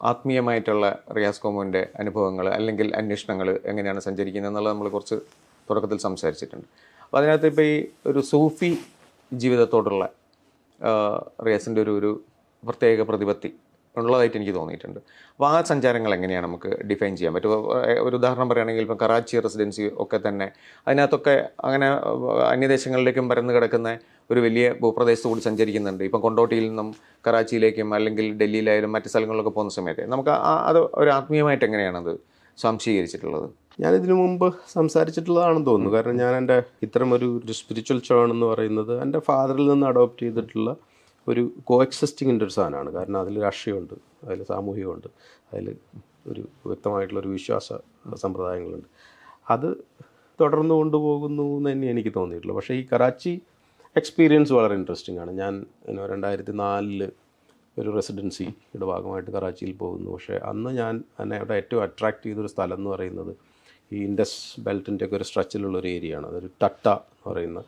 ആത്മീയമായിട്ടുള്ള റിയാസ് കോമോന്റെ അനുഭവങ്ങൾ അല്ലെങ്കിൽ അന്വേഷണങ്ങൾ എങ്ങനെയാണ് സഞ്ചരിക്കുന്നത് എന്നുള്ളത് നമ്മൾ കുറച്ച് തുടക്കത്തിൽ സംസാരിച്ചിട്ടുണ്ട്. അപ്പോൾ അതിനകത്ത് ഇപ്പോൾ ഈ ഒരു സൂഫി ജീവിതത്തോടുള്ള റിയാസിന്റെ ഒരു ഒരു പ്രത്യേക പ്രതിപത്തി ഉള്ളതായിട്ട് എനിക്ക് തോന്നിയിട്ടുണ്ട്. അപ്പോൾ ആ സഞ്ചാരങ്ങൾ എങ്ങനെയാണ് നമുക്ക് ഡിഫൈൻ ചെയ്യാൻ പറ്റും ഒരു ഉദാഹരണം പറയുകയാണെങ്കിൽ ഇപ്പം കറാച്ചി റെസിഡൻസി ഒക്കെ തന്നെ അതിനകത്തൊക്കെ അങ്ങനെ അന്യദേശങ്ങളിലേക്കും പരന്നു കിടക്കുന്ന ഒരു വലിയ ഭൂപ്രദേശത്ത് കൂടി സഞ്ചരിക്കുന്നുണ്ട്. ഇപ്പം കൊണ്ടോട്ടിയിൽ നിന്നും കറാച്ചിയിലേക്കും അല്ലെങ്കിൽ ഡൽഹിയിലായാലും മറ്റു സ്ഥലങ്ങളിലൊക്കെ പോകുന്ന സമയത്ത് നമുക്ക് ആ- അത് ഒരു ആത്മീയമായിട്ട് എങ്ങനെയാണത് സംശീകരിച്ചിട്ടുള്ളത് ഞാൻ ഇതിനു മുമ്പ് സംസാരിച്ചിട്ടുള്ളതാണെന്ന് തോന്നുന്നു. കാരണം ഞാൻ എന്റെ ഇത്തരം ഒരു ഒരു സ്പിരിച്വൽ ചോൺ എന്ന് പറയുന്നത് എന്റെ ഫാദറിൽ നിന്ന് അഡോപ്റ്റ് ചെയ്തിട്ടുള്ള ഒരു കോ എക്സിസ്റ്റിങ്ങിന്റെ ഒരു സാധനമാണ്. കാരണം അതിൽ രാഷ്ട്രീയമുണ്ട് അതിൽ സാമൂഹികമുണ്ട് അതിൽ ഒരു വ്യക്തമായിട്ടുള്ള ഒരു വിശ്വാസ സമ്പ്രദായങ്ങളുണ്ട്. അത് തുടർന്ന് കൊണ്ടുപോകുന്നു എന്ന് തന്നെ എനിക്ക് തോന്നിയിട്ടുള്ളൂ പക്ഷേ ഈ കറാച്ചി എക്സ്പീരിയൻസ് വളരെ ഇൻട്രസ്റ്റിംഗ് ആണ്. ഞാൻ രണ്ടായിരത്തി നാലിൽ ഒരു റെസിഡൻസിയുടെ ഭാഗമായിട്ട് കറാച്ചിയിൽ പോകുന്നു. പക്ഷേ അന്ന് ഞാൻ എന്നെ അവിടെ ഏറ്റവും അട്രാക്ട് ചെയ്തൊരു സ്ഥലം എന്ന് പറയുന്നത് ഈ ഇൻഡസ് ബെൽറ്റിന്റെ ഒക്കെ ഒരു സ്ട്രെച്ചിലുള്ള ഒരു ആണ്. അതൊരു ടട്ട എന്ന് പറയുന്ന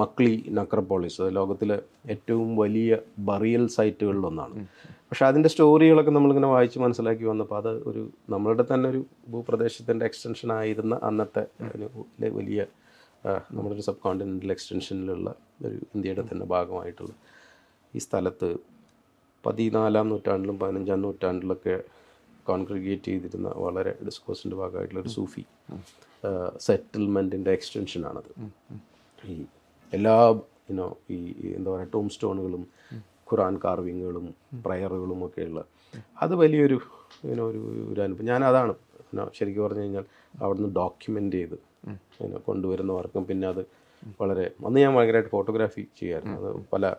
മക്ലി നക്രപോളിസ് ലോകത്തിലെ ഏറ്റവും വലിയ ബറിയൽ സൈറ്റുകളിലൊന്നാണ് പക്ഷേ അതിന്റെ സ്റ്റോറികളൊക്കെ നമ്മളിങ്ങനെ വായിച്ച് മനസ്സിലാക്കി വന്നപ്പോൾ അത് ഒരു നമ്മളുടെ തന്നെ ഒരു ഭൂപ്രദേശത്തിന്റെ എക്സ്റ്റൻഷൻ ആയിരുന്ന അന്നത്തെ വലിയ നമ്മുടെ ഒരു സബ് കോണ്ടിനെന്റൽ എക്സ്റ്റൻഷനിലുള്ള ഒരു ഇന്ത്യയുടെ തന്നെ ഭാഗമായിട്ടുള്ള ഈ സ്ഥലത്ത് പതിനാലാം നൂറ്റാണ്ടിലും പതിനഞ്ചാം നൂറ്റാണ്ടിലൊക്കെ കോൺക്രിഗേറ്റ് ചെയ്തിരുന്ന വളരെ ഡിസ്കോഴ്സിന്റെ ഭാഗമായിട്ടുള്ള ഒരു സൂഫി സെറ്റിൽമെന്റിന്റെ എക്സ്റ്റൻഷനാണത് ഈ എല്ലാ ഇനോ ഈ എന്താ പറയുക ടോം സ്റ്റോണുകളും ഖുറാൻ കാർവിങ്ങുകളും പ്രയറുകളും ഒക്കെയുള്ള അത് വലിയൊരു ഇനോ ഒരു ഒരു അനുഭവം. ഞാൻ അതാണ് ശരിക്കും പറഞ്ഞു കഴിഞ്ഞാൽ അവിടുന്ന് ഡോക്യുമെന്റ് ചെയ്ത് യുനോ കൊണ്ടുവരുന്ന വർക്കും പിന്നെ അത് വളരെ അന്ന് ഞാൻ ഭയങ്കരമായിട്ട് ഫോട്ടോഗ്രാഫി ചെയ്യായിരുന്നു. അത് പല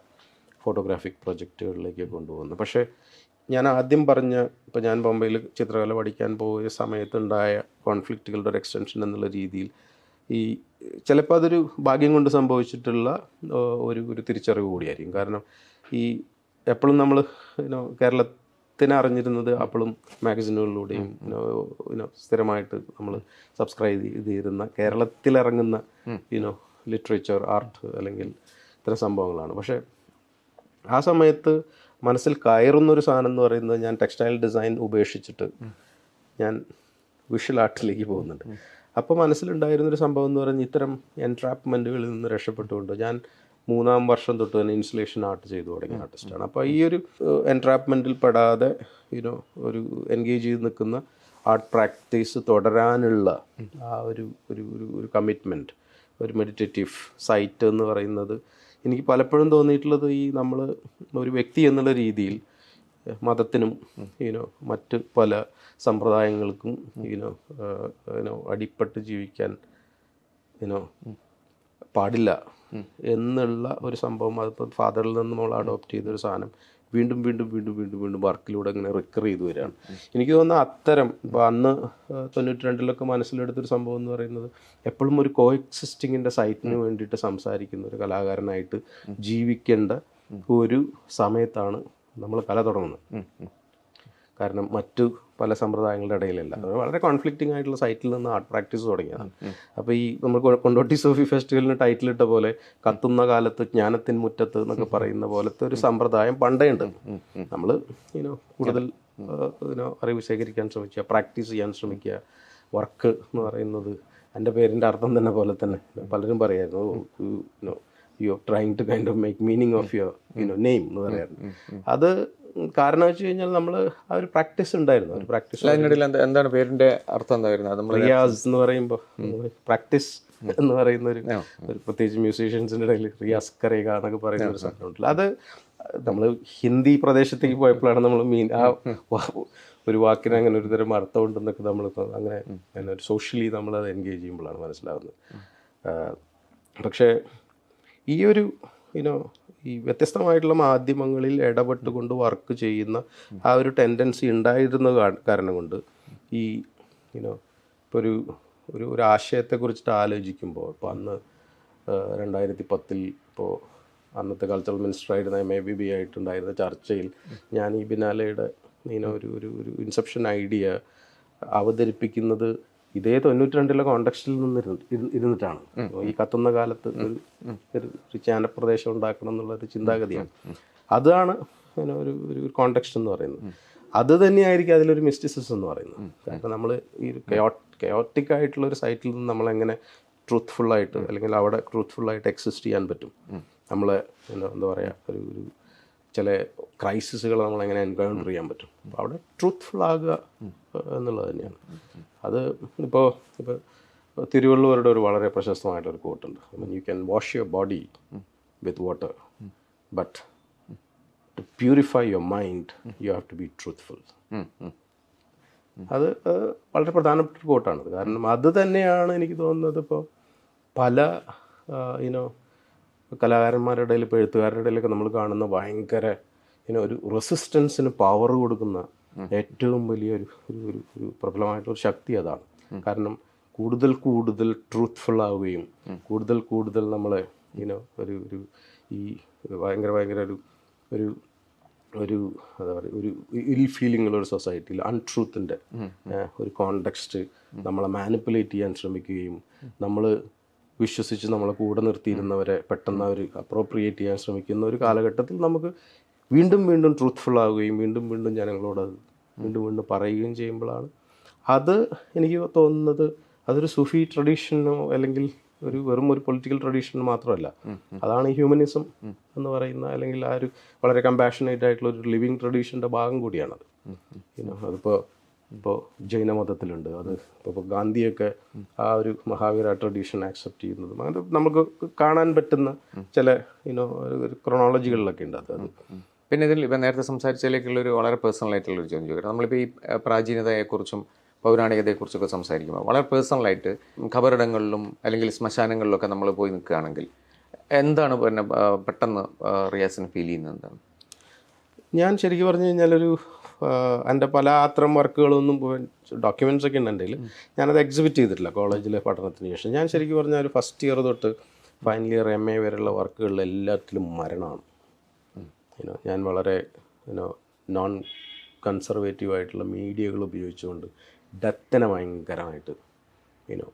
ഫോട്ടോഗ്രാഫിക് പ്രൊജക്റ്റുകളിലേക്ക് കൊണ്ടുപോകുന്നു. പക്ഷേ ഞാൻ ആദ്യം പറഞ്ഞ ഇപ്പോൾ ഞാൻ ബോംബെയിൽ ചിത്രകല പഠിക്കാൻ പോയ സമയത്തുണ്ടായ കോൺഫ്ലിക്റ്റുകളുടെ ഒരു എക്സ്റ്റൻഷൻ എന്നുള്ള രീതിയിൽ ഈ ചിലപ്പോൾ അതൊരു ഭാഗ്യം കൊണ്ട് സംഭവിച്ചിട്ടുള്ള ഒരു ഒരു തിരിച്ചറിവ് കൂടിയായിരിക്കും. കാരണം ഈ എപ്പോഴും നമ്മൾ യുനോ കേരളത്തിനെ അറിഞ്ഞിരുന്നത് അപ്പോഴും മാഗസിനുകളിലൂടെയും സ്ഥിരമായിട്ട് നമ്മൾ സബ്സ്ക്രൈബ് ചെയ്തിരുന്ന കേരളത്തിലിറങ്ങുന്ന യുനോ ലിറ്ററേച്ചർ ആർട്ട് അല്ലെങ്കിൽ ഇത്തരം സംഭവങ്ങളാണ്. പക്ഷേ ആ സമയത്ത് മനസ്സിൽ കയറുന്നൊരു സാധനം എന്ന് പറയുന്നത് ഞാൻ ടെക്സ്റ്റൈൽ ഡിസൈൻ ഉപേക്ഷിച്ചിട്ട് ഞാൻ വിഷ്വൽ ആർട്ടിലേക്ക് പോകുന്നുണ്ട്. അപ്പോൾ മനസ്സിലുണ്ടായിരുന്നൊരു സംഭവം എന്ന് പറഞ്ഞാൽ ഇത്തരം എൻട്രാപ്മെന്റുകളിൽ നിന്ന് രക്ഷപ്പെട്ടുകൊണ്ട് ഞാൻ മൂന്നാം വർഷം തൊട്ട് തന്നെ ഇൻസ്റ്റലേഷൻ ആർട്ട് ചെയ്തു തുടങ്ങിയ ആർട്ടിസ്റ്റാണ്. അപ്പോൾ ഈ ഒരു എൻട്രാപ്മെന്റിൽ പെടാതെ യുനോ ഒരു എൻഗേജ് ചെയ്ത് നിൽക്കുന്ന ആർട്ട് പ്രാക്ടീസ് തുടരാനുള്ള ആ ഒരു ഒരു ഒരു കമ്മിറ്റ്മെന്റ് ഒരു മെഡിറ്റേറ്റീവ് സൈറ്റ് എന്ന് പറയുന്നത് എനിക്ക് പലപ്പോഴും തോന്നിയിട്ടുള്ളത് ഈ നമ്മൾ ഒരു വ്യക്തി എന്നുള്ള രീതിയിൽ മതത്തിനും ഇനോ മറ്റ് പല സമ്പ്രദായങ്ങൾക്കും ഇനോ യുനോ അടിപ്പെട്ട് ജീവിക്കാൻ യുനോ പാടില്ല എന്നുള്ള ഒരു സംഭവം അതിപ്പോൾ ഫാദറിൽ നിന്ന് നമ്മൾ അഡോപ്റ്റ് ചെയ്തൊരു സാധനം വീണ്ടും വീണ്ടും വീണ്ടും വീണ്ടും വീണ്ടും വർക്കിലൂടെ ഇങ്ങനെ റിക്കർ ചെയ്ത് വരികയാണ്. എനിക്ക് തോന്നുന്ന അത്തരം ഇപ്പോൾ അന്ന് തൊണ്ണൂറ്റി രണ്ടിലൊക്കെ മനസ്സിലെടുത്തൊരു സംഭവം എന്ന് പറയുന്നത് എപ്പോഴും ഒരു കോ എക്സിസ്റ്റിങ്ങിന്റെ സൈറ്റിന് വേണ്ടിയിട്ട് സംസാരിക്കുന്ന ഒരു കലാകാരനായിട്ട് ജീവിക്കേണ്ട ഒരു സമയത്താണ് നമ്മൾ കല തുടങ്ങുന്നത്. കാരണം മറ്റു പല സമ്പ്രദായങ്ങളുടെ ഇടയിലല്ല. വളരെ കോൺഫ്ലിക്റ്റിംഗ് ആയിട്ടുള്ള സൈറ്റിൽ നിന്ന് ആർട്ട് പ്രാക്ടീസ് തുടങ്ങിയതാണ്. അപ്പോൾ ഈ നമ്മൾ കൊണ്ടോട്ടി സോഫി ഫെസ്റ്റിവലിന് ടൈറ്റിൽ ഇട്ട പോലെ കത്തുന്ന കാലത്ത് ജ്ഞാനത്തിൻ മുറ്റത്ത് എന്നൊക്കെ പറയുന്ന പോലത്തെ ഒരു സമ്പ്രദായം പണ്ടേ ഉണ്ട്. നമ്മൾ ഇനോ കൂടുതൽ യുനോ അറിവ് ശേഖരിക്കാൻ ശ്രമിക്കുക പ്രാക്ടീസ് ചെയ്യാൻ ശ്രമിക്കുക. വർക്ക് എന്ന് പറയുന്നത് എന്റെ പേരിന്റെ അർത്ഥം തന്നെ പോലെ തന്നെ. പലരും പറയായിരുന്നു you are trying to kind of make meaning of your you know name എന്ന് പറയാറുണ്ട്. അത് കാരണം വെച്ച് കഴിഞ്ഞാൽ നമ്മൾ ആ ഒരു പ്രാക്ടീസ് ഉണ്ടായിരുന്നു. ഒരു പ്രാക്ടീസ് അതിനിടയിൽ എന്താണ് പേരിന്റെ അർത്ഥം എന്താ വരുന്നത്? നമ്മൾ റിയാസ് എന്ന് പറയുമ്പോൾ പ്രാക്ടീസ് എന്ന് പറയുന്ന ഒരു ഒരു പ്രത്യേകിച്ച് മ്യൂസീഷ്യൻസിന്റെ ഇടയിൽ റിയാസ് കറിയുക എന്നൊക്കെ പറയുന്ന ഒരു സാധനമുണ്ടല്ലോ അത് നമ്മൾ ഹിന്ദി പ്രദേശത്തേക്ക് പോയപ്പോഴാണ് നമ്മൾ മീൻ ആ ഒരു വാക്കിന് അങ്ങനെ ഒരു തരം അർത്ഥമുണ്ടെന്നൊക്കെ നമ്മൾ അങ്ങനെ എന്നാ ഒരു സോഷ്യലി നമ്മൾ അത് എൻഗേജ് ചെയ്യുമ്പോഴാണ് മനസ്സിലാവുന്നത്. പക്ഷേ ഈ ഒരു യുനോ ഈ വ്യത്യസ്തമായിട്ടുള്ള മാധ്യമങ്ങളിൽ ഇടപെട്ടുകൊണ്ട് വർക്ക് ചെയ്യുന്ന ആ ഒരു ടെൻഡൻസി ഉണ്ടായിരുന്ന കാരണം കൊണ്ട് ഈ യുനോ ഇപ്പോൾ ഒരു ഒരു ഒരു ആശയത്തെക്കുറിച്ചിട്ട് ആലോചിക്കുമ്പോൾ ഇപ്പോൾ അന്ന് രണ്ടായിരത്തി പത്തിൽ ഇപ്പോൾ അന്നത്തെ കൾച്ചറൽ മിനിസ്റ്റർ ആയിരുന്ന എം എ ബി ബി ആയിട്ടുണ്ടായിരുന്ന ചർച്ചയിൽ ഞാൻ ഈ ബിനാലയുടെ ഇങ്ങനെ ഒരു ഒരു ഒരു ഇൻസെപ്ഷൻ ഐഡിയ അവതരിപ്പിക്കുന്നത് ഇതേ തൊണ്ണൂറ്റി രണ്ടിലെ കോണ്ടക്സ്റ്റിൽ നിന്ന് ഇരുന്ന് ഇരുന്ന് ഇരുന്നിട്ടാണ്. ഈ കത്തുന്ന കാലത്ത് ഒരു ഒരു ചാനപ്രദേശം ജ്ഞാനപ്രദേശം ഉണ്ടാക്കണം എന്നുള്ള ഒരു ചിന്താഗതിയാണ് അതാണ് ഒരു ഒരു കോണ്ടക്സ്റ്റ് എന്ന് പറയുന്നത്. അത് തന്നെയായിരിക്കും അതിലൊരു മിസ്റ്റിസിസം എന്ന് പറയുന്നത്. കാരണം നമ്മൾ ഈ കയോട്ടിക് ആയിട്ടുള്ള ഒരു സൈറ്റിൽ നിന്ന് നമ്മളെങ്ങനെ ട്രൂത്ത്ഫുൾ ആയിട്ട് അല്ലെങ്കിൽ അവിടെ ട്രൂത്ത്ഫുള്ളായിട്ട് എക്സിസ്റ്റ് ചെയ്യാൻ പറ്റും. നമ്മളെ എന്താ എന്താ പറയുക ഒരു ഒരു ചില ക്രൈസിസുകൾ നമ്മളെങ്ങനെ എൻകൗണ്ടർ ചെയ്യാൻ പറ്റും. അപ്പോൾ അവിടെ ട്രൂത്ത്ഫുൾ ആകുക എന്നുള്ളത് തന്നെയാണ്. അത് ഇപ്പോൾ ഇപ്പോൾ തിരുവള്ളുവരുടെ ഒരു വളരെ പ്രശസ്തമായിട്ടൊരു കോട്ടുണ്ട് you can wash your body with water but to purify your mind you have to be truthful. അത് വളരെ പ്രധാനപ്പെട്ട ഒരു കോട്ടാണ് കാരണം അത് തന്നെയാണ് എനിക്ക് തോന്നുന്നത് ഇപ്പോൾ പല യുനോ കലാകാരന്മാരുടെ ഇടയിൽ ഇപ്പോൾ എഴുത്തുകാരുടെ ഇടയിലൊക്കെ നമ്മൾ കാണുന്ന ഭയങ്കര ഇങ്ങനെ ഒരു റെസിസ്റ്റൻസിന് പവർ കൊടുക്കുന്ന ഏറ്റവും വലിയ ഒരു ഒരു ഒരു പ്രബലമായിട്ടൊരു ശക്തി അതാണ്. കാരണം കൂടുതൽ കൂടുതൽ ട്രൂത്ത്ഫുൾ ആവുകയും കൂടുതൽ കൂടുതൽ നമ്മളെ ഇങ്ങനെ ഒരു ഒരു ഈ ഭയങ്കര ഭയങ്കര ഒരു ഒരു ഒരു എന്താ പറയുക ഒരു ഇൽ ഫീലിംഗ് ഉള്ള ഒരു സൊസൈറ്റിയിൽ അൺട്രൂത്തിന്റെ ഒരു കോണ്ടെക്സ്റ്റ് നമ്മളെ മാനിപ്പുലേറ്റ് ചെയ്യാൻ ശ്രമിക്കുകയും നമ്മൾ വിശ്വസിച്ച് നമ്മളെ കൂടെ നിർത്തിയിരുന്നവരെ പെട്ടെന്ന് അവർ അപ്രോപ്രിയേറ്റ് ചെയ്യാൻ ശ്രമിക്കുന്ന ഒരു കാലഘട്ടത്തിൽ നമുക്ക് വീണ്ടും വീണ്ടും ട്രൂത്ത്ഫുൾ ആവുകയും വീണ്ടും വീണ്ടും ജനങ്ങളോട് അത് വീണ്ടും വീണ്ടും പറയുകയും ചെയ്യുമ്പോഴാണ്. അത് എനിക്ക് തോന്നുന്നത് അതൊരു സുഫി ട്രഡീഷനോ അല്ലെങ്കിൽ ഒരു വെറും ഒരു പൊളിറ്റിക്കൽ ട്രഡീഷൻ മാത്രമല്ല. അതാണ് ഹ്യൂമനിസം എന്ന് പറയുന്ന അല്ലെങ്കിൽ ആ ഒരു വളരെ കമ്പാഷനേറ്റ് ആയിട്ടുള്ള ഒരു ലിവിങ് ട്രഡീഷന്റെ ഭാഗം കൂടിയാണത്. പിന്നെ അതിപ്പോൾ ഇപ്പോൾ ജൈനമതത്തിലുണ്ട് അത് ഇപ്പോൾ ഗാന്ധിയൊക്കെ ആ ഒരു മഹാവീര ട്രഡീഷൻ ആക്സെപ്റ്റ് ചെയ്യുന്നതും അങ്ങനെ നമുക്ക് കാണാൻ പറ്റുന്ന ചില ഇനോ ഒരു ക്രൊണോളജികളിലൊക്കെ ഉണ്ട് അത്. അത് പിന്നെ ഇതിൽ ഇപ്പം നേരത്തെ സംസാരിച്ചതിലേക്കുള്ള ഒരു വളരെ പേഴ്സണൽ ആയിട്ടുള്ള ഒരു ചോദ്യം ചോദിക്കാം. നമ്മളിപ്പോൾ ഈ പ്രാചീനതയെക്കുറിച്ചും പൗരാണികതയെക്കുറിച്ചൊക്കെ സംസാരിക്കുമ്പോൾ വളരെ പേഴ്സണലായിട്ട് ഖബറിടങ്ങളിലും അല്ലെങ്കിൽ ശ്മശാനങ്ങളിലൊക്കെ നമ്മൾ പോയി നിൽക്കുകയാണെങ്കിൽ എന്താണ് പിന്നെ പെട്ടെന്ന് റിയാസിന് ഫീൽ ചെയ്യുന്നത് എന്താണ്? ഞാൻ ശരിക്കും പറഞ്ഞു കഴിഞ്ഞാൽ ഒരു എന്റെ പല അത്തരം വർക്കുകളൊന്നും ഡോക്യുമെന്റ്സ് ഒക്കെ ഉണ്ട് ഞാനത് എക്സിബിറ്റ് ചെയ്തിട്ടില്ല കോളേജിലെ പഠനത്തിന് ശേഷം. ഞാൻ ശരിക്കും പറഞ്ഞാൽ ഒരു ഫസ്റ്റ് ഇയർ തൊട്ട് ഫൈനൽ ഇയർ എം എ വരെയുള്ള വർക്കുകളിൽ എല്ലാത്തിലും മരണമാണ്. ഇനോ ഞാൻ വളരെ ഇനോ നോൺ കൺസർവേറ്റീവ് ആയിട്ടുള്ള മീഡിയകൾ ഉപയോഗിച്ചുകൊണ്ട് ഡത്തനെ ഭയങ്കരമായിട്ട് യുനോ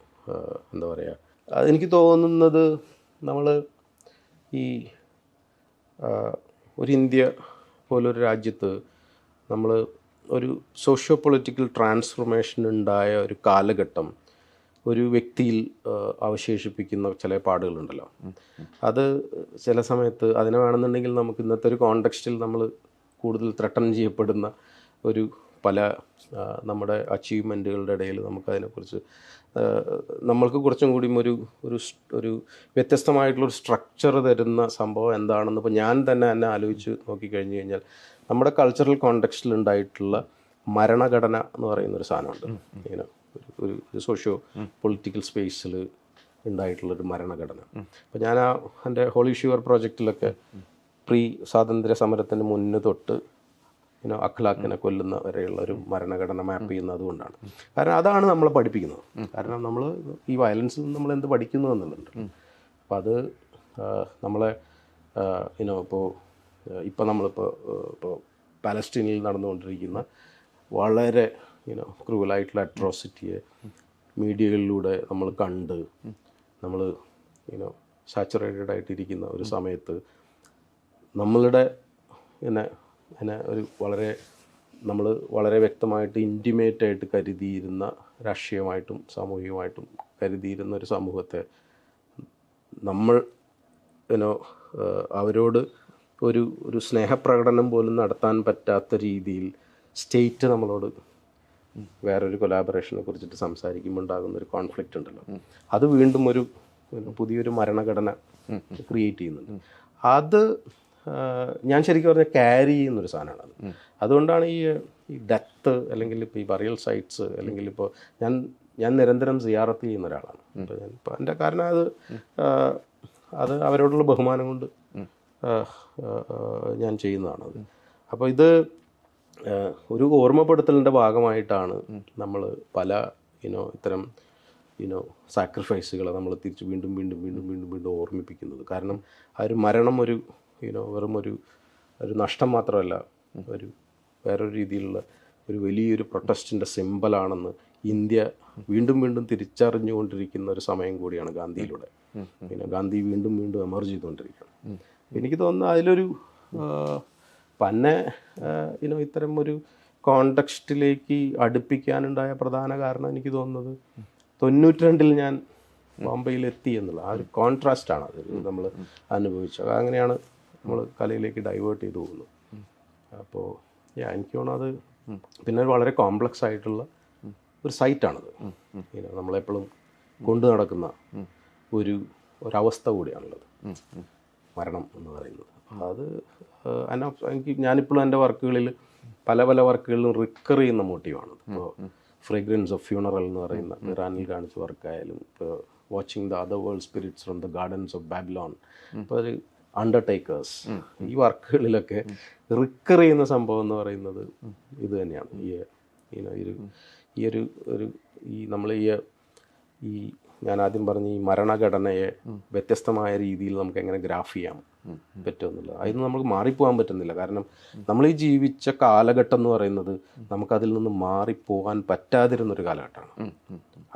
എന്താ പറയുക അതെനിക്ക് തോന്നുന്നത് നമ്മൾ ഈ ഒരു ഇന്ത്യ പോലൊരു രാജ്യത്ത് നമ്മൾ ഒരു സോഷ്യോ പൊളിറ്റിക്കൽ ട്രാൻസ്ഫോർമേഷൻ ഉണ്ടായ ഒരു കാലഘട്ടം ഒരു വ്യക്തിയിൽ അവശേഷിപ്പിക്കുന്ന ചില പാടുകളുണ്ടല്ലോ. അത് ചില സമയത്ത് അതിനെ വേണമെന്നുണ്ടെങ്കിൽ നമുക്ക് ഇന്നത്തെ ഒരു കോണ്ടെക്സ്റ്റിൽ നമ്മൾ കൂടുതൽ ത്രട്ടൺ ചെയ്യപ്പെടുന്ന ഒരു പല നമ്മുടെ അച്ചീവ്മെന്റുകളുടെ ഇടയിൽ നമുക്കതിനെക്കുറിച്ച് നമ്മൾക്ക് കുറച്ചും കൂടിയും ഒരു ഒരു ഒരു വ്യത്യസ്തമായിട്ടുള്ളൊരു സ്ട്രക്ചർ തരുന്ന സംഭവം എന്താണെന്ന് ഇപ്പോൾ ഞാൻ തന്നെ എന്നെ ആലോചിച്ച് നോക്കിക്കഴിഞ്ഞ് കഴിഞ്ഞാൽ നമ്മുടെ കൾച്ചറൽ കോണ്ടെക്സ്റ്റിൽ ഉണ്ടായിട്ടുള്ള മരണഘടന എന്ന് പറയുന്ന ഒരു സാധനമുണ്ട് ഇങ്ങനെ ഒരു ഒരു സോഷ്യോ പൊളിറ്റിക്കൽ സ്പേസിൽ ഉണ്ടായിട്ടുള്ളൊരു മരണഘടന. അപ്പോൾ ഞാൻ ആ എന്റെ ഹോളി ഷുവർ പ്രോജക്റ്റിലൊക്കെ പ്രീ സ്വാതന്ത്ര്യ സമരത്തിന് മുന്ന് തൊട്ട് ഇനോ അഖ്ലാഖിനെ കൊല്ലുന്ന വരെയുള്ള ഒരു മരണഘടന മാപ്പ് ചെയ്യുന്നത് അതുകൊണ്ടാണ്. കാരണം അതാണ് നമ്മൾ പഠിപ്പിക്കുന്നത്. കാരണം നമ്മൾ ഈ വയലൻസിൽ നിന്ന് നമ്മൾ എന്ത് പഠിക്കുന്നു എന്നുള്ളത്. അപ്പോൾ അത് നമ്മളെ ഇനോ ഇപ്പോൾ ഇപ്പോൾ നമ്മളിപ്പോൾ ഇപ്പോൾ പാലസ്റ്റീനിൽ നടന്നുകൊണ്ടിരിക്കുന്ന വളരെ യുനോ ക്രൂവലായിട്ടുള്ള അട്രോസിറ്റിയെ മീഡിയകളിലൂടെ നമ്മൾ കണ്ട് നമ്മൾ യുനോ സാച്ചുറേറ്റഡ് ആയിട്ടിരിക്കുന്ന ഒരു സമയത്ത് നമ്മളുടെ എന്നെ എന്നെ ഒരു വളരെ നമ്മൾ വളരെ വ്യക്തമായിട്ട് ഇന്റിമേറ്റ് ആയിട്ട് കരുതിയിരുന്ന രാഷ്ട്രീയമായിട്ടും സാമൂഹികമായിട്ടും കരുതിയിരുന്ന ഒരു സമൂഹത്തെ നമ്മൾ യുനോ അവരോട് ഒരു ഒരു സ്നേഹപ്രകടനം പോലും നടത്താൻ പറ്റാത്ത രീതിയിൽ സ്റ്റേറ്റ് നമ്മളോട് വേറൊരു കൊലാബറേഷനെ കുറിച്ചിട്ട് സംസാരിക്കുമ്പോൾ ഉണ്ടാകുന്ന ഒരു കോൺഫ്ലിക്റ്റ് ഉണ്ടല്ലോ. അത് വീണ്ടും ഒരു പുതിയൊരു മരണഘടന ക്രിയേറ്റ് ചെയ്യുന്നുണ്ട്. അത് ഞാൻ ശരിക്കും പറഞ്ഞാൽ ക്യാരി ചെയ്യുന്നൊരു സാധനമാണ്. അത് അതുകൊണ്ടാണ് ഈ ഈ ഡെത്ത് അല്ലെങ്കിൽ ഇപ്പോൾ ഈ ബറിയൽ സൈറ്റ്സ് അല്ലെങ്കിൽ ഇപ്പോൾ ഞാൻ ഞാൻ നിരന്തരം സിയാറത്ത് ചെയ്യുന്ന ഒരാളാണ്. അപ്പോൾ ഞാൻ ഇപ്പോൾ എന്റെ കാരണം അത് അത് അവരോടുള്ള ബഹുമാനം കൊണ്ട് ഞാൻ ചെയ്യുന്നതാണ് അപ്പോൾ ഇത് ഒരു ഓർമ്മപ്പെടുത്തലിന്റെ ഭാഗമായിട്ടാണ് നമ്മൾ പല ഇനോ ഇത്തരം ഇനോ സാക്രിഫൈസുകളെ നമ്മൾ തിരിച്ച് വീണ്ടും വീണ്ടും വീണ്ടും വീണ്ടും വീണ്ടും ഓർമ്മിപ്പിക്കുന്നത്. കാരണം ആ ഒരു മരണം ഒരു ഇനോ വെറും ഒരു ഒരു നഷ്ടം മാത്രമല്ല ഒരു വേറൊരു രീതിയിലുള്ള ഒരു വലിയൊരു പ്രൊട്ടസ്റ്റിന്റെ സിമ്പലാണെന്ന് ഇന്ത്യ വീണ്ടും വീണ്ടും തിരിച്ചറിഞ്ഞുകൊണ്ടിരിക്കുന്ന ഒരു സമയം കൂടിയാണ് ഗാന്ധിയിലൂടെ. പിന്നെ ഗാന്ധി വീണ്ടും വീണ്ടും എമർജ് ചെയ്തുകൊണ്ടിരിക്കുകയാണ്. എനിക്ക് തോന്നുന്നു അതിലൊരു പന്നെ ഇനോ ഇത്തരം ഒരു കോണ്ടക്സ്റ്റിലേക്ക് അടുപ്പിക്കാനുണ്ടായ പ്രധാന കാരണം എനിക്ക് തോന്നുന്നത് തൊണ്ണൂറ്റി രണ്ടിൽ ഞാൻ ബോംബെയിൽ എത്തി എന്നുള്ള ആ ഒരു കോൺട്രാസ്റ്റ് ആണ് അത് നമ്മൾ അനുഭവിച്ചത്. അങ്ങനെയാണ് നമ്മൾ കലയിലേക്ക് ഡൈവേർട്ട് ചെയ്തു പോകുന്നത്. അപ്പോൾ എനിക്ക് തോന്നുന്നു അത് പിന്നെ വളരെ കോംപ്ലക്സ് ആയിട്ടുള്ള ഒരു സൈറ്റാണത് നമ്മളെപ്പോഴും കൊണ്ടു നടക്കുന്ന ഒരു ഒരവസ്ഥ കൂടിയാണുള്ളത്. മരണം എന്ന് പറയുന്നത്. അപ്പോൾ അത് എനിക്ക് ഞാനിപ്പോഴും എന്റെ വർക്കുകളിൽ പല പല വർക്കുകളിലും റിക്കർ ചെയ്യുന്ന മോട്ടീവാണ്. ഇപ്പോൾ ഫ്രേഗ്രൻസ് ഓഫ് ഫ്യൂണറൽ എന്ന് പറയുന്ന ഇറാനിൽ കാണിച്ച വർക്കായാലും ഇപ്പോൾ watching the other world spirits from the gardens of Babylon ഇപ്പോൾ ഒരു അണ്ടർടേക്കേഴ്സ് ഈ വർക്കുകളിലൊക്കെ റിക്കർ ചെയ്യുന്ന സംഭവം എന്ന് പറയുന്നത് ഇത് തന്നെയാണ്. ഈ ഈ ഒരു ഈ ഒരു ഒരു ഈ നമ്മൾ ഈ ഈ ഞാൻ ആദ്യം പറഞ്ഞ ഈ മരണഘടനയെ വ്യത്യസ്തമായ രീതിയിൽ നമുക്ക് എങ്ങനെ ഗ്രാഫ് ചെയ്യാം പറ്റുമെന്നുള്ളത്. അതിന് നമുക്ക് മാറിപ്പോകാൻ പറ്റുന്നില്ല. കാരണം നമ്മൾ ഈ ജീവിച്ച കാലഘട്ടം എന്ന് പറയുന്നത് നമുക്കതിൽ നിന്ന് മാറിപ്പോകാൻ പറ്റാതിരുന്നൊരു കാലഘട്ടമാണ്.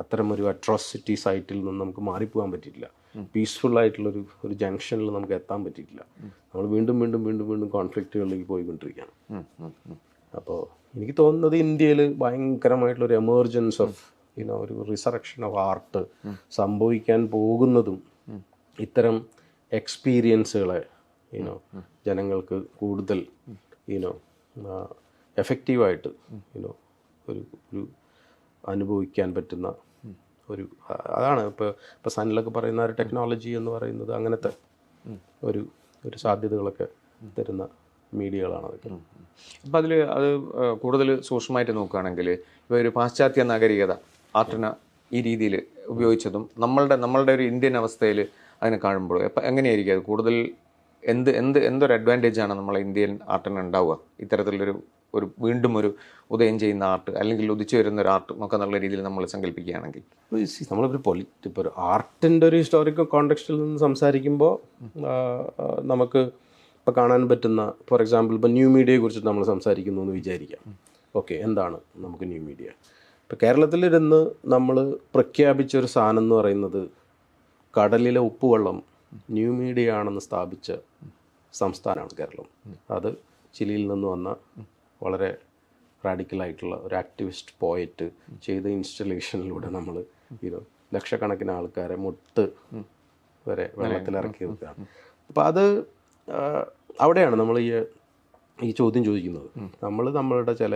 അത്തരം ഒരു അട്രോസിറ്റി സൈറ്റിൽ നിന്ന് നമുക്ക് മാറിപ്പോകാൻ പറ്റിയിട്ടില്ല. പീസ്ഫുൾ ആയിട്ടുള്ളൊരു ഒരു ജംഗ്ഷനിൽ നമുക്ക് എത്താൻ പറ്റിയിട്ടില്ല. നമ്മൾ വീണ്ടും വീണ്ടും വീണ്ടും വീണ്ടും കോൺഫ്ലിക്റ്റുകളിലേക്ക് പോയിക്കൊണ്ടിരിക്കുകയാണ്. അപ്പോൾ എനിക്ക് തോന്നുന്നത് ഇന്ത്യയിൽ ഭയങ്കരമായിട്ടുള്ള ഒരു എമർജൻസ് ഓഫ് യുനോ ഒരു റിസറക്ഷൻ ഓഫ് ആർട്ട് സംഭവിക്കാൻ പോകുന്നതും ഇത്തരം എക്സ്പീരിയൻസുകളെ യുനോ ജനങ്ങൾക്ക് കൂടുതൽ യുനോ എഫക്റ്റീവായിട്ട് യുനോ ഒരു ഒരു അനുഭവിക്കാൻ പറ്റുന്ന ഒരു അതാണ് ഇപ്പോൾ ഇപ്പോൾ സനിലൊക്കെ പറയുന്ന ഒരു ടെക്നോളജി എന്ന് പറയുന്നത് അങ്ങനത്തെ ഒരു ഒരു സാധ്യതകളൊക്കെ തരുന്ന മീഡിയകളാണ് അതൊക്കെ. അപ്പം അതിൽ അത് കൂടുതൽ സൂക്ഷ്മമായിട്ട് നോക്കുകയാണെങ്കിൽ ഇപ്പോൾ ഒരു പാശ്ചാത്യ നാഗരികത ആർട്ടിനെ ഈ രീതിയിൽ ഉപയോഗിച്ചതും നമ്മളുടെ നമ്മളുടെ ഒരു ഇന്ത്യൻ അവസ്ഥയിൽ അതിനെ കാണുമ്പോൾ അപ്പം എങ്ങനെയായിരിക്കും അത്? കൂടുതൽ എന്ത് എന്ത് എന്തൊരു അഡ്വാന്റേജ് ആണ് നമ്മളെ ഇന്ത്യൻ ആർട്ടിന് ഉണ്ടാവുക? ഇത്തരത്തിലൊരു ഒരു വീണ്ടും ഒരു ഉദയം ചെയ്യുന്ന ആർട്ട് അല്ലെങ്കിൽ ഉദിച്ചു വരുന്ന ഒരു ആർട്ട് ഒക്കെ എന്നുള്ള രീതിയിൽ നമ്മൾ സങ്കല്പിക്കുകയാണെങ്കിൽ. നമ്മളൊരു പൊളിറ്റ് ഇപ്പോൾ ഒരു ആർട്ടിന്റെ ഒരു ഹിസ്റ്റോറിക്കൽ കോണ്ടെക്സ്റ്റിൽ നിന്ന് സംസാരിക്കുമ്പോൾ നമുക്ക് ഇപ്പോൾ കാണാൻ പറ്റുന്ന ഫോർ എക്സാമ്പിൾ ഇപ്പോൾ ന്യൂ മീഡിയയെ കുറിച്ച് നമ്മൾ സംസാരിക്കുന്നു എന്ന് വിചാരിക്കാം. ഓക്കെ എന്താണ് നമുക്ക് ന്യൂ മീഡിയ? ഇപ്പോൾ കേരളത്തിലിരുന്ന് നമ്മൾ പ്രഖ്യാപിച്ച ഒരു സാധനം എന്ന് പറയുന്നത് കടലിലെ ഉപ്പുവെള്ളം ന്യൂ മീഡിയ ആണെന്ന് സ്ഥാപിച്ച സംസ്ഥാനമാണ് കേരളം. അത് ചിലിയിൽ നിന്ന് വന്ന വളരെ റാഡിക്കലായിട്ടുള്ള ഒരു ആക്ടിവിസ്റ്റ് പോയറ്റ് ചെയ്ത ഇൻസ്റ്റലേഷനിലൂടെ നമ്മൾ ഇത് ലക്ഷക്കണക്കിന് ആൾക്കാരെ മുട്ട് വരെ വെള്ളത്തിലിറക്കി വെക്കുകയാണ്. അപ്പോൾ അത് അവിടെയാണ് നമ്മൾ ഈ ഈ ചോദ്യം ചോദിക്കുന്നത്. നമ്മൾ നമ്മളുടെ ചില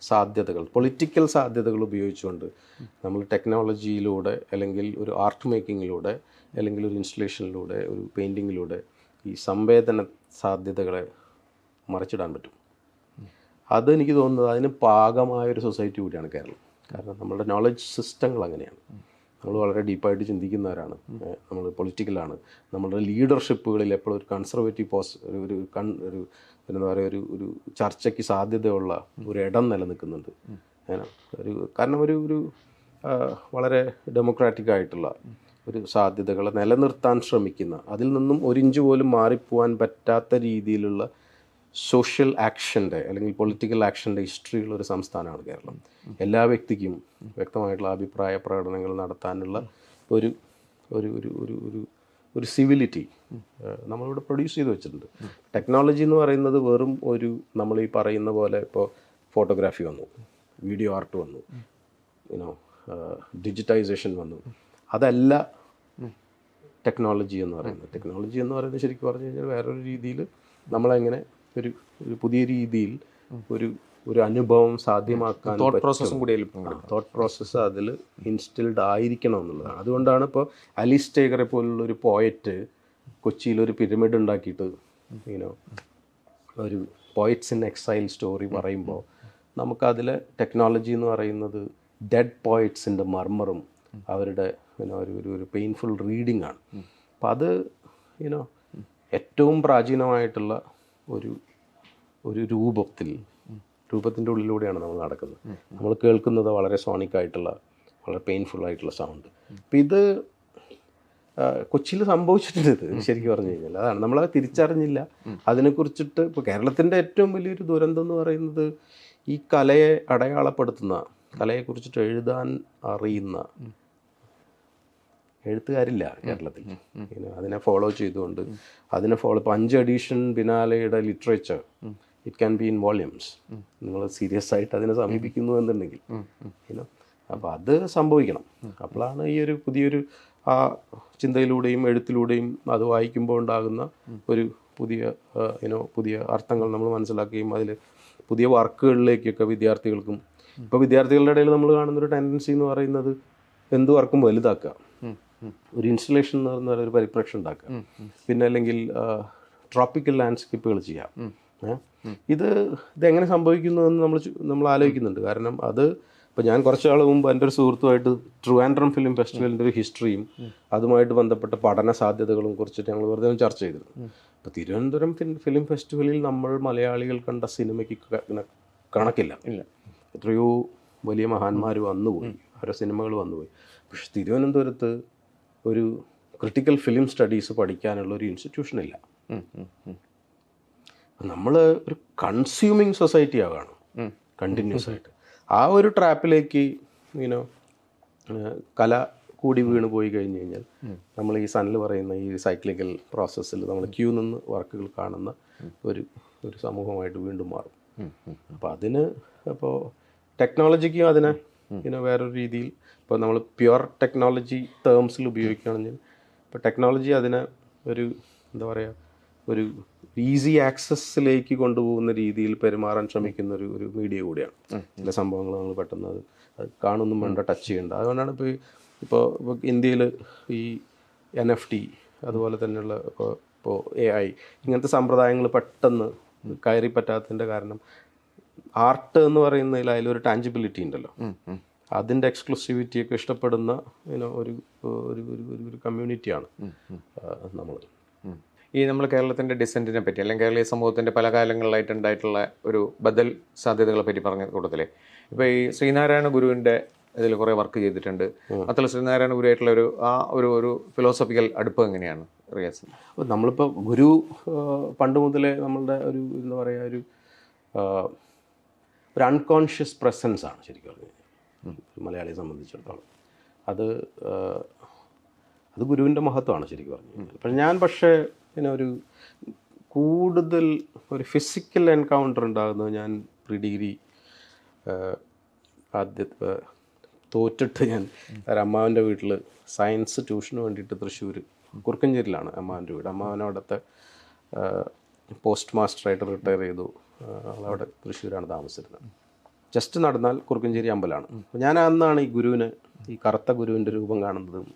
സാധ്യതകൾ പൊളിറ്റിക്കൽ സാധ്യതകൾ ഉപയോഗിച്ചുകൊണ്ട് നമ്മൾ ടെക്നോളജിയിലൂടെ അല്ലെങ്കിൽ ഒരു ആർട്ട് മേക്കിങ്ങിലൂടെ അല്ലെങ്കിൽ ഒരു ഇൻസ്റ്റലേഷനിലൂടെ ഒരു പെയിന്റിങ്ങിലൂടെ ഈ സംവേദന സാധ്യതകളെ മറിച്ചിടാൻ പറ്റും. അത് എനിക്ക് തോന്നുന്നത് അതിന് പാകമായ ഒരു സൊസൈറ്റി കൂടിയാണ് കേരളം. കാരണം നമ്മളുടെ നോളജ് സിസ്റ്റങ്ങൾ അങ്ങനെയാണ്. നമ്മൾ വളരെ ഡീപ്പായിട്ട് ചിന്തിക്കുന്നവരാണ്. നമ്മൾ പൊളിറ്റിക്കലാണ് നമ്മുടെ ലീഡർഷിപ്പുകളിൽ എപ്പോഴും ഒരു കൺസർവേറ്റീവ് പോസ് ഒരു കൺ ഒരു എന്താ പറയുക ഒരു ഒരു ചർച്ചയ്ക്ക് സാധ്യതയുള്ള ഒരു ഇടം നിലനിൽക്കുന്നുണ്ട്. ഒരു കാരണം ഒരു ഒരു വളരെ ഡെമോക്രാറ്റിക് ആയിട്ടുള്ള ഒരു സാധ്യതകളെ നിലനിർത്താൻ ശ്രമിക്കുന്ന അതിൽ നിന്നും ഒരു ഇഞ്ച് പോലും മാറിപ്പോവാൻ പറ്റാത്ത രീതിയിലുള്ള സോഷ്യൽ ആക്ഷന്റെ അല്ലെങ്കിൽ പൊളിറ്റിക്കൽ ആക്ഷന്റെ ഹിസ്റ്ററിയുള്ള ഒരു സംസ്ഥാനമാണ് കേരളം. എല്ലാ വ്യക്തിക്കും വ്യക്തമായിട്ടുള്ള അഭിപ്രായ പ്രകടനങ്ങൾ നടത്താനുള്ള ഒരു ഒരു ഒരു ഒരു ഒരു ഒരു സിവിലിറ്റി നമ്മളിവിടെ പ്രൊഡ്യൂസ് ചെയ്ത് വെച്ചിട്ടുണ്ട്. ടെക്നോളജി എന്ന് പറയുന്നത് വെറും ഒരു നമ്മൾ ഈ പറയുന്ന പോലെ ഇപ്പോൾ ഫോട്ടോഗ്രാഫി വന്നു വീഡിയോ ആർട്ട് വന്നു യുനോ ഡിജിറ്റൈസേഷൻ വന്നു. അതല്ല ടെക്നോളജി എന്ന് പറയുന്നത്. ടെക്നോളജി എന്ന് പറയുന്നത് ശരിക്കും പറഞ്ഞു കഴിഞ്ഞാൽ വേറൊരു രീതിയിൽ നമ്മളെങ്ങനെ ഒരു ഒരു പുതിയ രീതിയിൽ ഒരു ഒരു അനുഭവം സാധ്യമാക്കാൻ തോട്ട് പ്രോസസ്സും കൂടി തോട്ട് പ്രോസസ്സ് അതിൽ ഇൻസ്റ്റിൽഡ് ആയിരിക്കണം എന്നുള്ളതാണ് അതുകൊണ്ടാണ് ഇപ്പോൾ അലിസ് ടേഗറെ പോലുള്ള ഒരു പോയറ്റ് കൊച്ചിയിൽ ഒരു പിരമിഡ് ഉണ്ടാക്കിയിട്ട് യൂനോ ഒരു പോയറ്റ്സ് ഇൻ എക്സൈൽ സ്റ്റോറി പറയുമ്പോൾ നമുക്കതിലെ ടെക്നോളജി എന്ന് പറയുന്നത് ഡെഡ് പോയറ്റ്സിന്റെ മർമറും അവരുടെ ഒരു ഒരു ഒരു പെയിൻഫുൾ റീഡിംഗ് ആണ്. അപ്പം അത് യുനോ ഏറ്റവും പ്രാചീനമായിട്ടുള്ള ഒരു ഒരു രൂപത്തിൽ രൂപത്തിന്റെ ഉള്ളിലൂടെയാണ് നമ്മൾ നടക്കുന്നത്. നമ്മൾ കേൾക്കുന്നത് വളരെ സോണിക് ആയിട്ടുള്ള വളരെ പെയിൻഫുൾ ആയിട്ടുള്ള സൗണ്ട് അപ്പം ഇത് കൊച്ചിയിൽ സംഭവിച്ചിട്ടുണ്ട് ശരിക്കും പറഞ്ഞു കഴിഞ്ഞാൽ. അതാണ്. നമ്മളത് തിരിച്ചറിഞ്ഞില്ല. അതിനെക്കുറിച്ചിട്ട് ഇപ്പോൾ കേരളത്തിന്റെ ഏറ്റവും വലിയൊരു ദുരന്തം എന്ന് പറയുന്നത് ഈ കലയെ അടയാളപ്പെടുത്തുന്ന കലയെക്കുറിച്ചിട്ട് എഴുതാൻ അറിയുന്ന എഴുത്തുകാരില്ല കേരളത്തിൽ. അതിനെ ഫോളോ ചെയ്തുകൊണ്ട് അതിനെ ഫോളോ ഇപ്പോൾ അഞ്ച് edition ബിനാലയുടെ literature it can be in volumes നിങ്ങൾ സീരിയസ് ആയിട്ട് അതിനെ സമീപിക്കുന്നു എന്നുണ്ടെങ്കിൽ. അപ്പോൾ അത് സംഭവിക്കണം. അപ്പോഴാണ് ഈ ഒരു പുതിയൊരു ആ ചിന്തയിലൂടെയും എഴുത്തിലൂടെയും അത് വായിക്കുമ്പോൾ ഉണ്ടാകുന്ന ഒരു പുതിയ ഇനോ പുതിയ അർത്ഥങ്ങൾ നമ്മൾ മനസ്സിലാക്കുകയും അതിൽ പുതിയ വർക്കുകളിലേക്കൊക്കെ വിദ്യാർത്ഥികൾക്കും ഇപ്പോൾ വിദ്യാർത്ഥികളുടെ ഇടയിൽ നമ്മൾ കാണുന്നൊരു ടെൻഡൻസി എന്ന് പറയുന്നത് എന്ത് വർക്കും വലുതാക്കുക. ഒരു ഇൻസ്റ്റലേഷൻ എന്ന് പറഞ്ഞാൽ ഒരു പരിപ്രേക്ഷ ഉണ്ടാക്കുക. പിന്നെ അല്ലെങ്കിൽ ട്രോപ്പിക്കൽ ലാൻഡ്സ്കേപ്പുകൾ ചെയ്യാം? ഇത് ഇതെങ്ങനെ സംഭവിക്കുന്നു എന്ന് നമ്മൾ നമ്മൾ ആലോചിക്കുന്നുണ്ട്. കാരണം അത് ഇപ്പം ഞാൻ കുറച്ച് നാൾ മുമ്പ് എന്റെ ഒരു സുഹൃത്തുമായിട്ട് ട്രിവാൻഡ്രം ഫിലിം ഫെസ്റ്റിവലിന്റെ ഒരു ഹിസ്റ്ററിയും അതുമായിട്ട് ബന്ധപ്പെട്ട പഠന സാധ്യതകളും കുറിച്ചിട്ട് ഞങ്ങൾ വെറുതെ ചർച്ച ചെയ്തിരുന്നു. അപ്പോൾ തിരുവനന്തപുരം ഫിലിം ഫെസ്റ്റിവലിൽ നമ്മൾ മലയാളികൾ കണ്ട സിനിമയ്ക്ക് കണക്കില്ല. ഇല്ല. എത്രയോ വലിയ മഹാന്മാർ വന്നുപോയി. ഓരോ സിനിമകൾ വന്നുപോയി. പക്ഷെ തിരുവനന്തപുരത്ത് ഒരു ക്രിട്ടിക്കൽ ഫിലിം സ്റ്റഡീസ് പഠിക്കാനുള്ള ഒരു ഇൻസ്റ്റിറ്റ്യൂഷൻ ഇല്ല. നമ്മൾ ഒരു കൺസ്യൂമിങ് സൊസൈറ്റി ആവാണ്. കണ്ടിന്യൂസ് ആയിട്ട്. ആ ഒരു ട്രാപ്പിലേക്ക് ഇങ്ങനെ കല കൂടി വീണ് പോയി കഴിഞ്ഞ് കഴിഞ്ഞാൽ നമ്മൾ ഈ സണ്ണിൽ പറയുന്ന ഈ സൈക്ലിക്കൽ പ്രോസസ്സിൽ നമ്മൾ ക്യൂ നിന്ന് വർക്കുകൾ കാണുന്ന ഒരു ഒരു സമൂഹമായിട്ട് വീണ്ടും മാറും. അപ്പോൾ അതിന് അപ്പോൾ ടെക്നോളജിക്കും അതിനെ ഇങ്ങനെ വേറൊരു രീതിയിൽ. ഇപ്പോൾ നമ്മൾ പ്യുവർ ടെക്നോളജി ടേംസിൽ ഉപയോഗിക്കുകയാണെങ്കിൽ ഇപ്പോൾ ടെക്നോളജി അതിനെ ഒരു എന്താ പറയുക ഒരു ഈസി ആക്സസ്സിലേക്ക് കൊണ്ടുപോകുന്ന രീതിയിൽ പെരുമാറാൻ ശ്രമിക്കുന്ന ഒരു ഒരു മീഡിയ കൂടിയാണ്. ചില സംഭവങ്ങൾ നമ്മൾ പെട്ടെന്ന് അത് അത് കാണുന്നും വേണ്ട ടച്ച് ചെയ്യേണ്ട. അതുകൊണ്ടാണ് ഇപ്പോൾ ഇപ്പോൾ ഇപ്പോൾ ഇന്ത്യയിൽ ഈ എൻ എഫ് ടി അതുപോലെ തന്നെയുള്ള ഇപ്പോൾ ഇപ്പോൾ എ ഐ ഇങ്ങനത്തെ സമ്പ്രദായങ്ങൾ പെട്ടെന്ന് കയറി പറ്റാത്തതിന്റെ കാരണം ആർട്ട് എന്ന് പറയുന്നതിൽ അതിലൊരു ടാഞ്ചിബിലിറ്റി ഉണ്ടല്ലോ. അതിന്റെ എക്സ്ക്ലൂസിവിറ്റിയൊക്കെ ഇഷ്ടപ്പെടുന്ന ഒരു ഒരു ഒരു കമ്മ്യൂണിറ്റിയാണ് നമ്മൾ ഈ നമ്മൾ കേരളത്തിന്റെ ഡിസെന്റിനെ പറ്റി അല്ലെങ്കിൽ കേരളീയ സമൂഹത്തിന്റെ പല കാലങ്ങളിലായിട്ട് ഉണ്ടായിട്ടുള്ള ഒരു ബദൽ സാധ്യതകളെ പറ്റി പറഞ്ഞ കൂട്ടത്തിലെ. ഇപ്പോൾ ഈ ശ്രീനാരായണ ഗുരുവിന്റെ ഇതിൽ കുറേ വർക്ക് ചെയ്തിട്ടുണ്ട്. അത്ര ശ്രീനാരായണ ഗുരുവായിട്ടുള്ള ഒരു ആ ഒരു ഒരു ഫിലോസഫിക്കൽ അടുപ്പം എങ്ങനെയാണ് റിയാസ്? അപ്പോൾ നമ്മളിപ്പോൾ ഗുരു പണ്ട് മുതലേ നമ്മളുടെ ഒരു എന്താ പറയുക ഒരു ഒരു അൺകോൺഷ്യസ് പ്രസൻസ് ആണ് ശരിക്കും പറഞ്ഞു കഴിഞ്ഞാൽ മലയാളിയെ സംബന്ധിച്ചിടത്തോളം. അത് അത് ഗുരുവിന്റെ മഹത്വമാണ് ശരിക്കും പറഞ്ഞു പക്ഷെ ഞാൻ പക്ഷേ പിന്നെ ഒരു കൂടുതൽ ഒരു ഫിസിക്കൽ എൻകൗണ്ടർ ഉണ്ടാകുന്നത് ഞാൻ പ്രീ ഡിഗ്രി ആദ്യത്തെ തോറ്റിട്ട് ഞാൻ ഒരു അമ്മാവന്റെ വീട്ടിൽ സയൻസ് ട്യൂഷന് വേണ്ടിയിട്ട് തൃശ്ശൂർ കുറുക്കഞ്ചേരിയിലാണ് അമ്മാവന്റെ വീട്. അമ്മാവൻ അവിടുത്തെ പോസ്റ്റ് മാസ്റ്ററായിട്ട് റിട്ടയർ ചെയ്തു. ആളവിടെ തൃശ്ശൂരാണ് താമസിച്ചിരുന്നത്. ജസ്റ്റ് നടന്നാൽ കുറുക്കഞ്ചേരി അമ്പലമാണ്. അപ്പോൾ ഞാൻ അന്നാണ് ഈ ഗുരുവിന് ഈ കറുത്ത ഗുരുവിന്റെ രൂപം കാണുന്നതും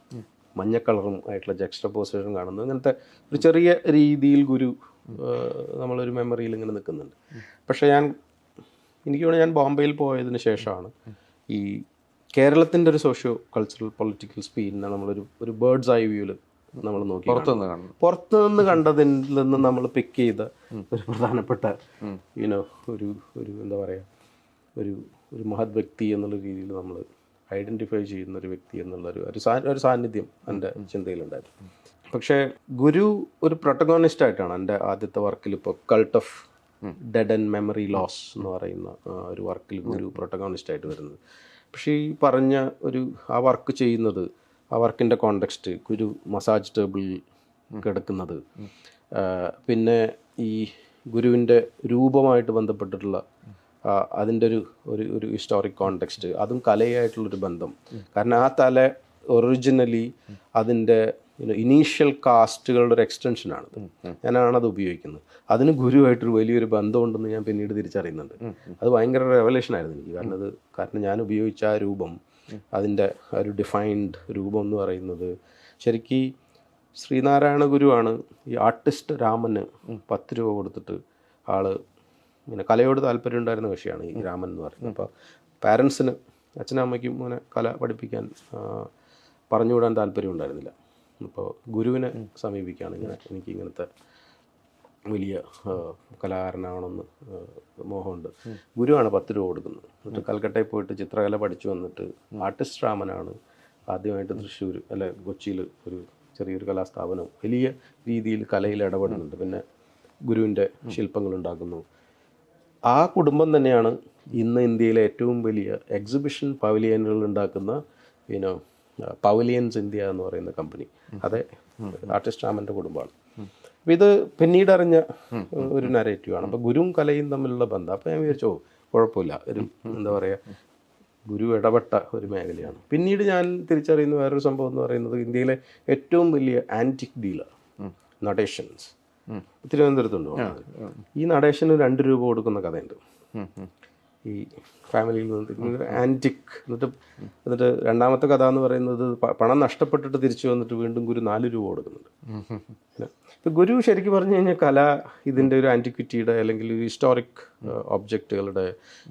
മഞ്ഞക്കളറും ആയിട്ടുള്ള ആയിട്ടുള്ള ജക്സ്റ്റപ്പോസിഷൻ കാണുന്നത് ഇങ്ങനത്തെ ഒരു ചെറിയ രീതിയിൽ ഗുരു നമ്മളൊരു മെമ്മറിയിൽ ഇങ്ങനെ നിൽക്കുന്നുണ്ട്. പക്ഷേ ഞാൻ എനിക്ക് വേണം ഞാൻ ബോംബെയിൽ പോയതിന് ശേഷമാണ് ഈ കേരളത്തിന്റെ ഒരു സോഷ്യോ കൾച്ചറൽ പൊളിറ്റിക്കൽ സ്പീഡിനെ നമ്മളൊരു ഒരു ബേർഡ്സ് ഐ വ്യൂവിൽ നമ്മൾ നോക്കി പുറത്തുനിന്ന് കാണുന്നു പുറത്തു നിന്ന് കണ്ടതിൽ നിന്ന് നമ്മൾ പിക്ക് ചെയ്ത ഒരു പ്രധാനപ്പെട്ട യുനോ ഒരു ഒരു എന്താ പറയുക ഒരു ഒരു മഹത് വ്യക്തി എന്നുള്ള രീതിയിൽ നമ്മൾ ഐഡന്റിഫൈ ചെയ്യുന്ന ഒരു വ്യക്തി എന്നുള്ള ഒരു ഒരു സാന്നിധ്യം എന്റെ ചിന്തയിലുണ്ടായിരുന്നു. പക്ഷേ ഗുരു ഒരു പ്രൊട്ടഗോണിസ്റ്റ് ആയിട്ടാണ് എന്റെ ആദ്യത്തെ വർക്കിൽ ഇപ്പോൾ cult of dead and memory loss എന്ന് പറയുന്ന ഒരു വർക്കിൽ ഗുരു പ്രൊട്ടഗോണിസ്റ്റ് ആയിട്ട് വരുന്നത്. പക്ഷേ ഈ പറഞ്ഞ ഒരു ആ വർക്ക് ചെയ്യുന്നത് ആ വർക്കിന്റെ കോണ്ടെക്സ്റ്റ് ഒരു മസാജ് ടേബിൾ കിടക്കുന്നത്. പിന്നെ ഈ ഗുരുവിന്റെ രൂപമായിട്ട് ബന്ധപ്പെട്ടിട്ടുള്ള അതിന്റെ ഒരു ഒരു ഒരു ഹിസ്റ്റോറിക് കോണ്ടെക്സ്റ്റ് അതും കലയായിട്ടുള്ളൊരു ബന്ധം. കാരണം ആ തല ഒറിജിനലി അതിന്റെ ഇനീഷ്യൽ കാസ്റ്റുകളുടെ ഒരു എക്സ്റ്റൻഷനാണ് ഞാനാണത് ഉപയോഗിക്കുന്നത്. അതിന് ഗുരുവായിട്ടൊരു വലിയൊരു ബന്ധമുണ്ടെന്ന് ഞാൻ പിന്നീട് തിരിച്ചറിയുന്നുണ്ട്. അത് ഭയങ്കര റെവലേഷൻ ആയിരുന്നു എനിക്ക്. കാരണം അത് കാരണം ഞാൻ ഉപയോഗിച്ച ആ രൂപം അതിന്റെ ഒരു ഡിഫൈൻഡ് രൂപം എന്ന് പറയുന്നത്. ശരിക്കും ശ്രീനാരായണ ഗുരുവാണ് ഈ ആർട്ടിസ്റ്റ് രാമന് പത്ത് രൂപ കൊടുത്തിട്ട് ആൾ ഇങ്ങനെ കലയോട് താല്പര്യം ഉണ്ടായിരുന്ന കക്ഷിയാണ് ഈ രാമൻ എന്ന് പറയുന്നത്. അപ്പോൾ പാരൻസിന് അച്ഛനും അമ്മയ്ക്കും ഇങ്ങനെ കല പഠിപ്പിക്കാൻ പറഞ്ഞു പറഞ്ഞുവിടാൻ താല്പര്യം ഉണ്ടായിരുന്നില്ല. അപ്പോൾ ഗുരുവിനെ സമീപിക്കുകയാണ് ഇങ്ങനെ എനിക്ക് ഇങ്ങനത്തെ വലിയ കലാകാരനാവണമെന്ന് മോഹമുണ്ട്. ഗുരുവാണ് പത്ത് രൂപ കൊടുക്കുന്നത്. എന്നിട്ട് കൽക്കട്ടയിൽ പോയിട്ട് ചിത്രകല പഠിച്ചു വന്നിട്ട് ആർട്ടിസ്റ്റ് രാമനാണ് ആദ്യമായിട്ട് തൃശ്ശൂർ അല്ലെ കൊച്ചിയിൽ ഒരു ചെറിയൊരു കലാസ്ഥാപനം വലിയ രീതിയിൽ കലയിൽ ഇടപെടുന്നുണ്ട്. പിന്നെ ഗുരുവിന്റെ ശില്പങ്ങൾ ഉണ്ടാക്കുന്നു ആ കുടുംബം തന്നെയാണ് ഇന്ന് ഇന്ത്യയിലെ ഏറ്റവും വലിയ എക്സിബിഷൻ പവലിയനുകൾ ഉണ്ടാക്കുന്ന പിന്നെ പവലിയൻസ് ഇന്ത്യ എന്ന് പറയുന്ന കമ്പനി അതെ ആർട്ടിസ്റ്റ് രാമന്റെ കുടുംബമാണ്. അപ്പോൾ ഇത് പിന്നീട് അറിഞ്ഞ ഒരു നരേറ്റീവാണ് അപ്പോൾ ഗുരുവും കലയും തമ്മിലുള്ള ബന്ധം. അപ്പോൾ ഞാൻ വിചാരിച്ചോ കുഴപ്പമില്ല. ഒരു എന്താ പറയുക ഗുരു ഇടപെട്ട ഒരു മേഖലയാണ്. പിന്നീട് ഞാൻ തിരിച്ചറിയുന്ന വേറൊരു സംഭവം എന്ന് പറയുന്നത് ഇന്ത്യയിലെ ഏറ്റവും വലിയ ആന്റിക് ഡീലർ നടേഷൻസ് തിരുവനന്തപുരത്തുണ്ട് ഈ നടേഷന് രണ്ട് രൂപ കൊടുക്കുന്ന കഥയുണ്ട്. ഈ ഫാമിലിയിൽ വന്നിട്ട് ആന്റിക് എന്നിട്ട് എന്നിട്ട് രണ്ടാമത്തെ കഥ എന്ന് പറയുന്നത് പണം നഷ്ടപ്പെട്ടിട്ട് തിരിച്ചു വന്നിട്ട് വീണ്ടും ഗുരു നാല് രൂപ കൊടുക്കുന്നുണ്ട്. ഇപ്പം ഗുരു ശരിക്കും പറഞ്ഞു കഴിഞ്ഞാൽ കല ഇതിന്റെ ഒരു ആന്റിക്വിറ്റിയുടെ അല്ലെങ്കിൽ ഒരു ഹിസ്റ്റോറിക് ഒബ്ജക്റ്റുകളുടെ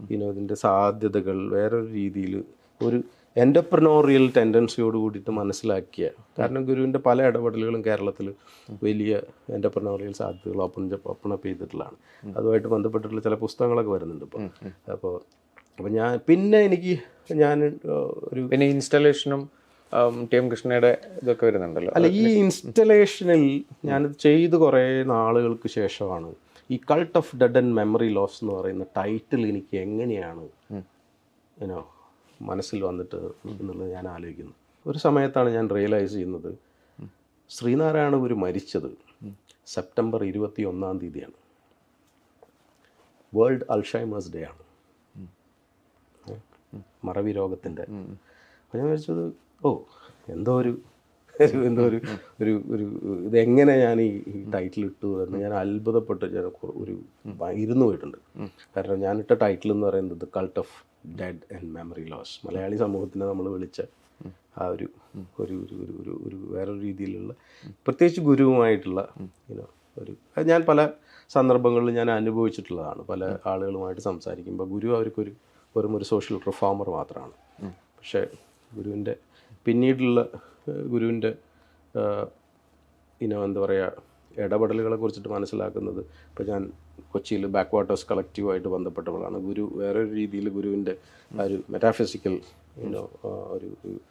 പിന്നെ ഇതിന്റെ സാധ്യതകൾ വേറൊരു രീതിയിൽ ഒരു എന്റർപ്രനോറിയൽ ടെൻഡൻസിയോട് കൂടിയിട്ട് മനസ്സിലാക്കിയ. കാരണം ഗുരുവിന്റെ പല ഇടപെടലുകളും കേരളത്തിൽ വലിയ എന്റർപ്രനോറിയൽ സാധ്യതകൾ ഓപ്പൺ ഓപ്പൺ അപ്പ് ചെയ്തിട്ടുള്ളതാണ്. അതുമായിട്ട് ബന്ധപ്പെട്ടിട്ടുള്ള ചില പുസ്തകങ്ങളൊക്കെ വരുന്നുണ്ട് ഇപ്പോൾ അപ്പോൾ അപ്പോൾ ഞാൻ പിന്നെ എനിക്ക് ഞാൻ ഒരു പിന്നെ ഇൻസ്റ്റലേഷനും ടി എം കൃഷ്ണയുടെ ഇതൊക്കെ വരുന്നുണ്ടല്ലോ. അല്ല ഈ ഇൻസ്റ്റലേഷനിൽ ഞാനിത് ചെയ്ത് കുറേ നാളുകൾക്ക് ശേഷമാണ് ഈ cult of dead and memory loss എന്ന് പറയുന്ന ടൈറ്റിൽ എനിക്ക് എങ്ങനെയാണ് ഏനോ മനസ്സിൽ വന്നിട്ട് എന്നുള്ളത് ഞാൻ ആലോചിക്കുന്നു. ഒരു സമയത്താണ് ഞാൻ റിയലൈസ് ചെയ്യുന്നത് ശ്രീനാരായണ ഗുരു മരിച്ചത് സെപ്റ്റംബർ ഇരുപത്തി ഒന്നാം തീയതിയാണ്. വേൾഡ് അൾഷൈമേഴ്സ് ഡേ ആണ്? മറവി രോഗത്തിന്റെ അപ്പോൾ ഞാൻ വിചാരിച്ചത് ഓ എന്തോ ഒരു- എന്തോ ഒരു ഒരു ഒരു ഇതെങ്ങനെ ഞാൻ ഈ ടൈറ്റിൽ ഇട്ടു എന്ന് ഞാൻ അത്ഭുതപ്പെട്ട്. ഞാൻ ഒരു ഇരുന്ന് പോയിട്ടുണ്ട്. കാരണം ഞാൻ ഇട്ട ടൈറ്റിൽ എന്ന് പറയുന്നത് cult of dead and memory loss Malayali സമൂഹത്തിനെ നമ്മൾ വിളിച്ച ആ ഒരു ഒരു ഒരു ഒരു ഒരു വേറൊരു രീതിയിലുള്ള പ്രത്യേകിച്ച് ഗുരുവുമായിട്ടുള്ള ഒരു ഞാൻ പല സന്ദർഭങ്ങളിൽ ഞാൻ അനുഭവിച്ചിട്ടുള്ളതാണ്. പല ആളുകളുമായിട്ട് സംസാരിക്കുമ്പോൾ ഗുരു അവർക്കൊരു വെറും ഒരു സോഷ്യൽ റിഫോമർ മാത്രമാണ്. പക്ഷേ ഗുരുവിന്റെ പിന്നീടുള്ള ഗുരുവിന്റെ ഇനോ എന്താ പറയുക ഇടപെടലുകളെ കുറിച്ചിട്ട് മനസ്സിലാക്കുന്നത് ഇപ്പോൾ ഞാൻ കൊച്ചിയിൽ ബാക്ക് വാട്ടേഴ്സ് കളക്റ്റീവായിട്ട് ബന്ധപ്പെട്ടപ്പോഴാണ്. ഗുരു വേറൊരു രീതിയിൽ ഗുരുവിന്റെ ആ ഒരു മെറ്റാഫിസിക്കൽ ഇനോ ഒരു ഒരു-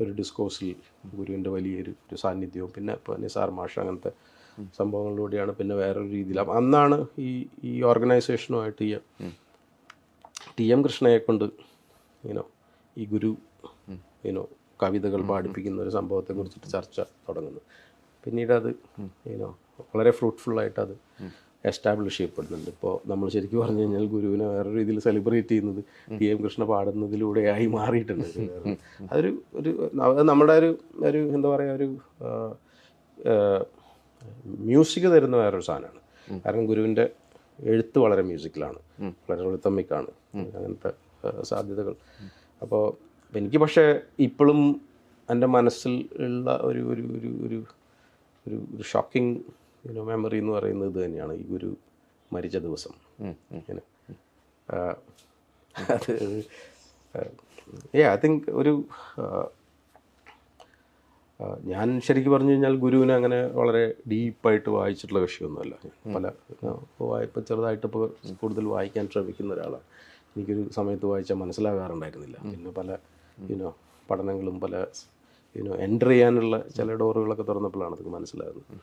ഒരു ഡിസ്കോഴ്സിൽ ഗുരുവിന്റെ വലിയൊരു ഒരു സാന്നിധ്യവും പിന്നെ ഇപ്പോൾ നിസാർ മാഷ് അങ്ങനത്തെ സംഭവങ്ങളിലൂടെയാണ് പിന്നെ വേറൊരു രീതിയിൽ. അപ്പം അന്നാണ് ഈ ഈ ഓർഗനൈസേഷനുമായിട്ട് ഈ ടി എം കൃഷ്ണയെ കൊണ്ട് യുനോ ഈ ഗുരു യുനോ കവിതകൾ പാടിപ്പിക്കുന്ന ഒരു സംഭവത്തെ കുറിച്ചിട്ട് ചർച്ച തുടങ്ങുന്നു. പിന്നീട് അത് ഏനോ വളരെ ഫ്രൂട്ട്ഫുള്ളായിട്ട് അത് എസ്റ്റാബ്ലിഷ് ചെയ്യപ്പെടുന്നുണ്ട്. ഇപ്പോൾ നമ്മൾ ശരിക്കും പറഞ്ഞു കഴിഞ്ഞാൽ ഗുരുവിനെ വേറെ രീതിയിൽ സെലിബ്രേറ്റ് ചെയ്യുന്നത് ടി എം കൃഷ്ണ പാടുന്നതിലൂടെയായി മാറിയിട്ടുണ്ട്. അതൊരു ഒരു നമ്മുടെ ഒരു ഒരു എന്താ പറയുക ഒരു മ്യൂസിക് തരുന്ന വേറൊരു സാധനമാണ്. കാരണം ഗുരുവിന്റെ എഴുത്ത് വളരെ മ്യൂസിക്കലാണ് വളരെ റിത്തമിക്കാണ് അങ്ങനത്തെ സാധ്യതകൾ. അപ്പോൾ എനിക്ക് പക്ഷേ ഇപ്പോഴും എന്റെ മനസ്സിൽ ഉള്ള ഒരു ഒരു ഒരു ഒരു ഒരു ഒരു ഷോക്കിംഗ് യുനോ മെമ്മറി എന്ന് പറയുന്നത് ഇത് തന്നെയാണ് ഈ ഗുരു മരിച്ച ദിവസം. ഇങ്ങനെ ആ, അത് ഏ ഐ തിങ്ക് ഒരു ഞാൻ ശരിക്കും പറഞ്ഞു കഴിഞ്ഞാൽ ഗുരുവിനെ അങ്ങനെ വളരെ ഡീപ്പായിട്ട് വായിച്ചിട്ടുള്ള വിഷയമൊന്നുമല്ല. പല വായ്പ ചെറുതായിട്ട് ഇപ്പോൾ കൂടുതൽ വായിക്കാൻ ശ്രമിക്കുന്ന ഒരാളാണ്. എനിക്കൊരു സമയത്ത് വായിച്ചാൽ മനസ്സിലാകാറുണ്ടായിരുന്നില്ല. പിന്നെ പല യുനോ പഠനങ്ങളും പല യുനോ എന്റർ ചെയ്യാനുള്ള ചില ഡോറുകളൊക്കെ തുറന്നപ്പോഴാണ് അതൊക്കെ മനസ്സിലാകുന്നത്.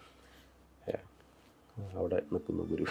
അവിടെ നിൽക്കുന്നു ഗുരു